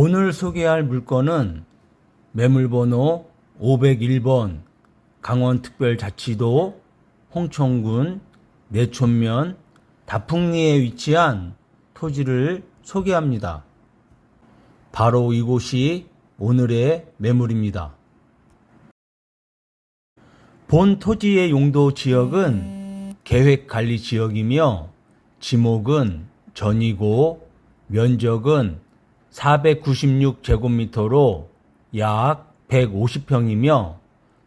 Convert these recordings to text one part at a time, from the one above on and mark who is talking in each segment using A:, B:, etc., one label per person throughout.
A: 오늘 소개할 물건은 매물번호 501번 강원특별자치도 홍천군 내촌면 다풍리에 위치한 토지를 소개합니다. 바로 이곳이 오늘의 매물입니다. 본 토지의 용도 지역은 계획관리 지역이며 지목은 전이고 면적은 496제곱미터로 약 150평이며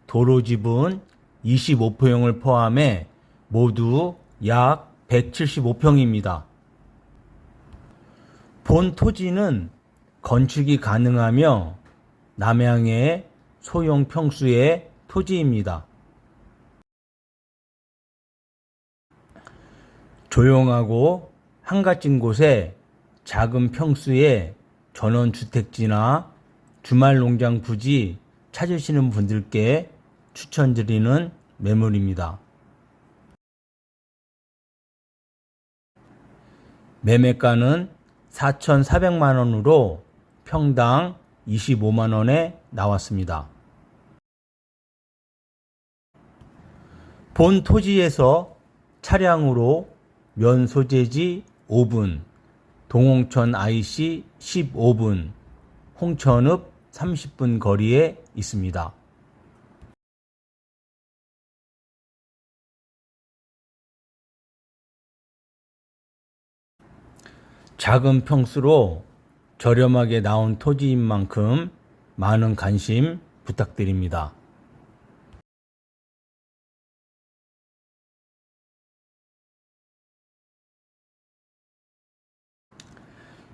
A: 도로 지분 25평을 포함해 모두 약 175평입니다. 본 토지는 건축이 가능하며 남양의 소형 평수의 토지입니다. 조용하고 한가진 곳에 작은 평수의 전원주택지나 주말 농장 부지 찾으시는 분들께 추천드리는 매물입니다. 매매가는 4,400만 원으로 평당 25만 원에 나왔습니다. 본 토지에서 차량으로 면 소재지 5분, 동홍천 IC 15분, 홍천읍 30분 거리에 있습니다. 작은 평수로 저렴하게 나온 토지인 만큼 많은 관심 부탁드립니다.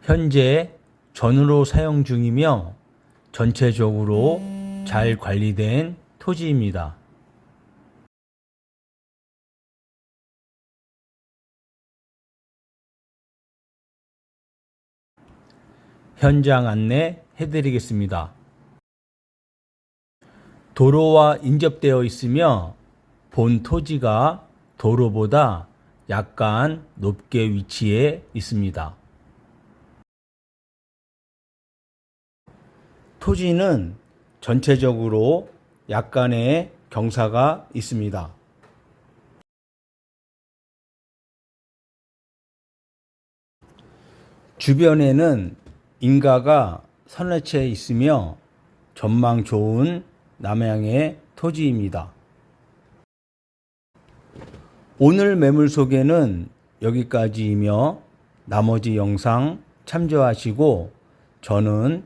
A: 현재 전으로 사용 중이며 전체적으로 잘 관리된 토지입니다. 현장 안내 해드리겠습니다. 도로와 인접되어 있으며 본 토지가 도로보다 약간 높게 위치해 있습니다. 토지는 전체적으로 약간의 경사가 있습니다. 주변에는 인가가 선해채 있으며 전망 좋은 남양의 토지입니다. 오늘 매물 소개는 여기까지이며 나머지 영상 참조하시고 저는